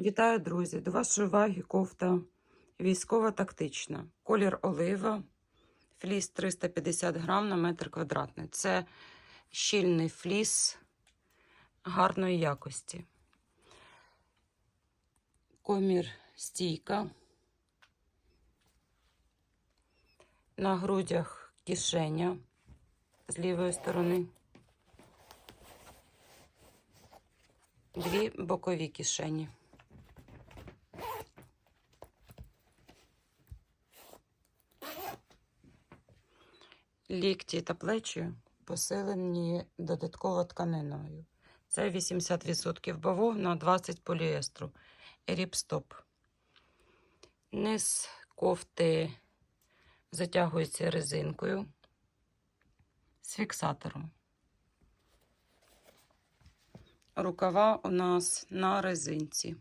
Вітаю, друзі! До вашої уваги кофта військово-тактична. Колір олива, фліс 350 грам на метр квадратний. Це щільний фліс гарної якості. Комір стійка. На грудях кишеня з лівої сторони. Дві бокові кишені. Лікті та плечі посилені додатково тканиною. Це 80% бавовна, 20 поліестру. Ріпстоп. Низ кофти затягується резинкою з фіксатором. Рукава у нас на резинці.